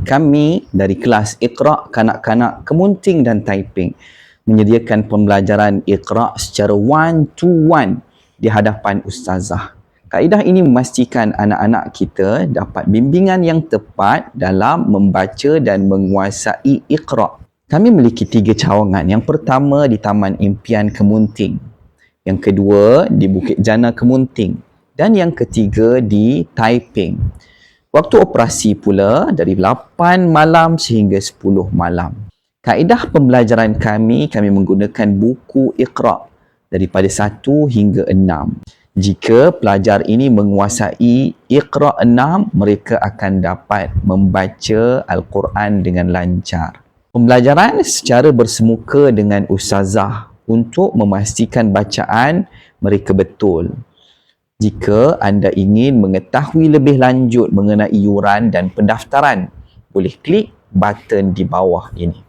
Kami dari kelas Iqra kanak-kanak Kemunting dan Taiping menyediakan pembelajaran Iqra secara one to one di hadapan ustazah. Kaedah ini memastikan anak-anak kita dapat bimbingan yang tepat dalam membaca dan menguasai Iqra. Kami memiliki tiga cawangan. Yang pertama di Taman Impian Kemunting. Yang kedua di Bukit Jana Kemunting. Dan yang ketiga di Taiping. Waktu operasi pula dari 8 malam sehingga 10 malam. Kaedah pembelajaran kami, kami menggunakan buku Iqra daripada 1 hingga 6. Jika pelajar ini menguasai Iqra 6, mereka akan dapat membaca Al-Quran dengan lancar. Pembelajaran secara bersemuka dengan ustazah untuk memastikan bacaan mereka betul. Jika anda ingin mengetahui lebih lanjut mengenai yuran dan pendaftaran, boleh klik button di bawah ini.